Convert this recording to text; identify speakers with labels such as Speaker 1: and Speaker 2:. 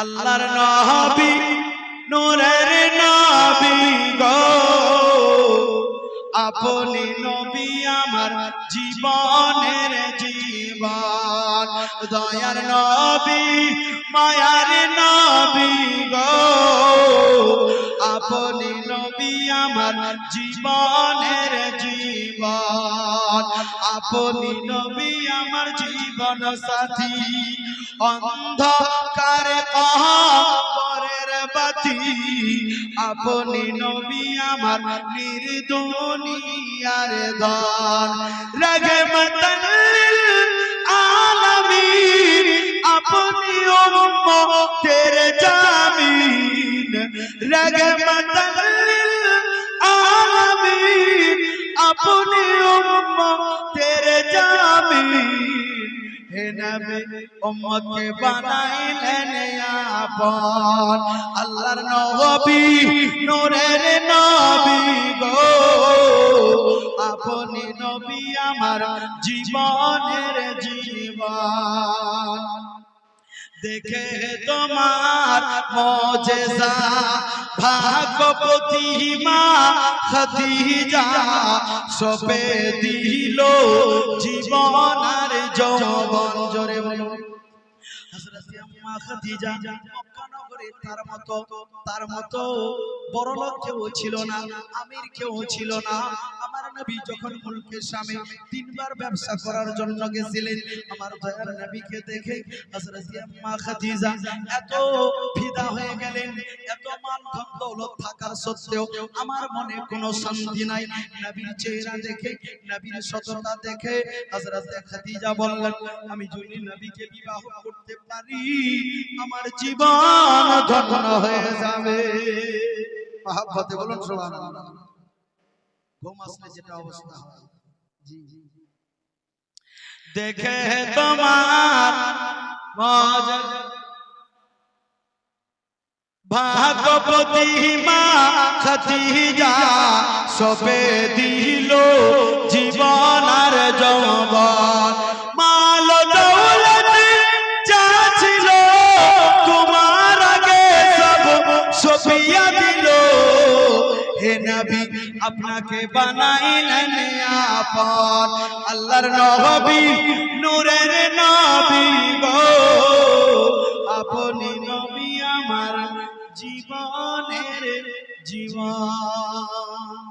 Speaker 1: আল্লাহর নবী, নূরের নবী গো। আপনি নবী আমার জীবনের জীবন। দয়ার নবী, মায়ার নবী গো। আপনি নবী আমার জীবনের জীবন। আপনি নবী আমার জীবন সাথী। অন্ধকার পরের বাতি। আপনি নবী আমার নির্দুনিয়ার ধন রাগে মতলিল আলামিন, আপনি উম্মতের জামিন। রাগে মতলিল আলামিন, আপনি হে নবী উম্মতকে বানাইলেন আপন। আল্লাহর নবী, নূরের নবী গো। আপনি নবী আমার জীবনের জীবন। দেখে তোমার মজেজা, ভাগবতী মা খদিজা সপে দিল জীবন যৌবন। জোরে বলো। তার মতো তার মতো বড় লোক কেউ ছিল না, আমির কেউ ছিল না। নবী যখন মুলকের সামনে তিনবার ব্যবসা করার জন্য গেছিলেন, আমার দয়ার নবীকে দেখে হযরত আম্মা খাদিজা এত ফিদা হয়ে গেলেন, এত মাল ধন দৌলত থাকার সত্ত্বেও আমার মনে কোনো শান্তি নাই। নবীর চেহারা দেখে, নবীর সততা দেখে হযরত খাদিজা বললেন, আমি যদি নবীকে বিবাহ করতে পারি, আমার জীবন ধন্য হয়ে যাবে। মহাব্বতে বলুন সুবহানাল্লাহ। ঘুম আসলে যেটা অবস্থা হয়। জি জি দেখে তোমার ভাগবতী মা খতিজা সবে দিল জীবন আর যৌবন। মাল দৌলত যা ছিল তোমার আগে সব সপিয়া দিল। হে নবী, আপনাকে বানাইলেন আপন। আল্লাহর নবী, নূরের নবী গো। আপনি নবী আমার জীবনের জীবন।